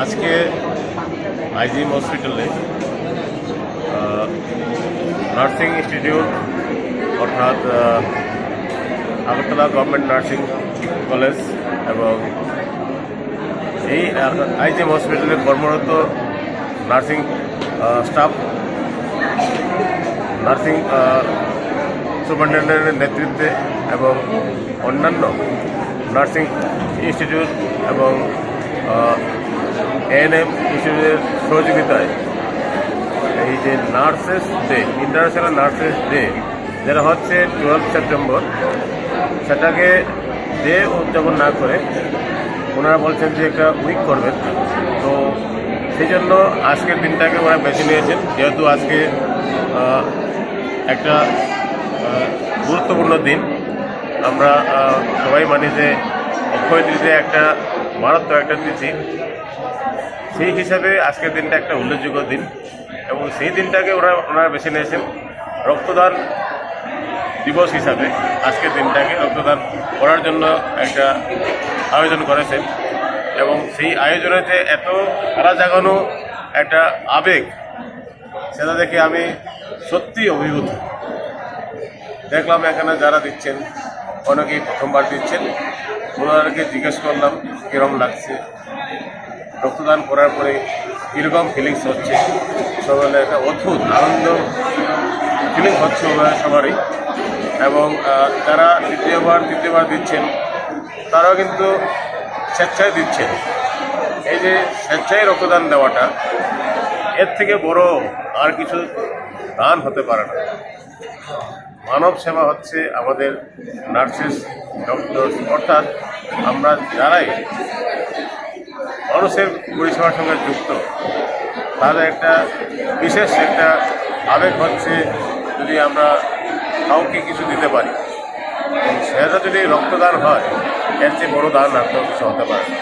আজকে আইজিএম হসপিটালে nursing institute, অর্থাৎ আগরতলা গভর্নমেন্ট নার্সিং কলেজ এবং এই আইজিএম হসপিটালে কর্মরত নার্সিং স্টাফ, নার্সিং সুপারিনটেন্ডেন্টের নেতৃত্বে এবং অন্যান্য নার্সিং ইনস্টিটিউট এবং এএনএম ইনস্টিটিউটের সহযোগিতায়। এই যে nurses day, international nurses day, যেটা হচ্ছে টুয়েলভ সেপ্টেম্বর সেটাকে ডে উদযাপন না করে ওনারা বলছেন যে একটা উইক করবেন। তো সেই জন্য আজকের দিনটাকে ওরা বেছে নিয়েছেন, যেহেতু আজকে একটা গুরুত্বপূর্ণ দিন। আমরা সবাই মানি যে অক্ষয় তিথি একটা মারাত্মক একটা তিথি। সেই হিসাবে আজকের দিনটা একটা উল্লেখযোগ্য দিন। এবং সেই দিনটাকে ওরা, ওনারা বেছে নিয়েছেন রক্তদান দিবস হিসাবে আজকের দিনটাকে রক্তদান করার জন্য একটা আয়োজন করেছেন। এবং সেই আয়োজনেতে এত সারা জাগানো একটা আবেগ, সেটা দেখে আমি সত্যি অভিভূত। দেখলাম এখানে যারা দিচ্ছেন, অনেকেই প্রথমবার দিচ্ছেন। ওনাদেরকে জিজ্ঞেস করলাম কীরকম লাগছে? রক্তদান করার পরে কীরকম ফিলিংস হচ্ছে। সবাই একটা অদ্ভুত আনন্দ ফিলিং হচ্ছে সবারই। এবং যারা দ্বিতীয়বার, তৃতীয়বার দিচ্ছেন, তারাও কিন্তু স্বেচ্ছায় দিচ্ছেন। এই যে স্বেচ্ছায় রক্তদান দেওয়াটা, এর থেকে বড় আর কিছু দান হতে পারে না। মানব সেবা হচ্ছে আমাদের নার্সেস ডক্টর অর্থাৎ আমরা যারাই মানুষের পরিষেবার সঙ্গে যুক্ত তাহলে একটা বিশেষ একটা আবেগ হচ্ছে যদি আমরা কাউকে কিছু দিতে পারি সেটা যদি রক্তদান হয়, এর চেয়ে বড়ো দান আর তো কিছু হতে পারে না।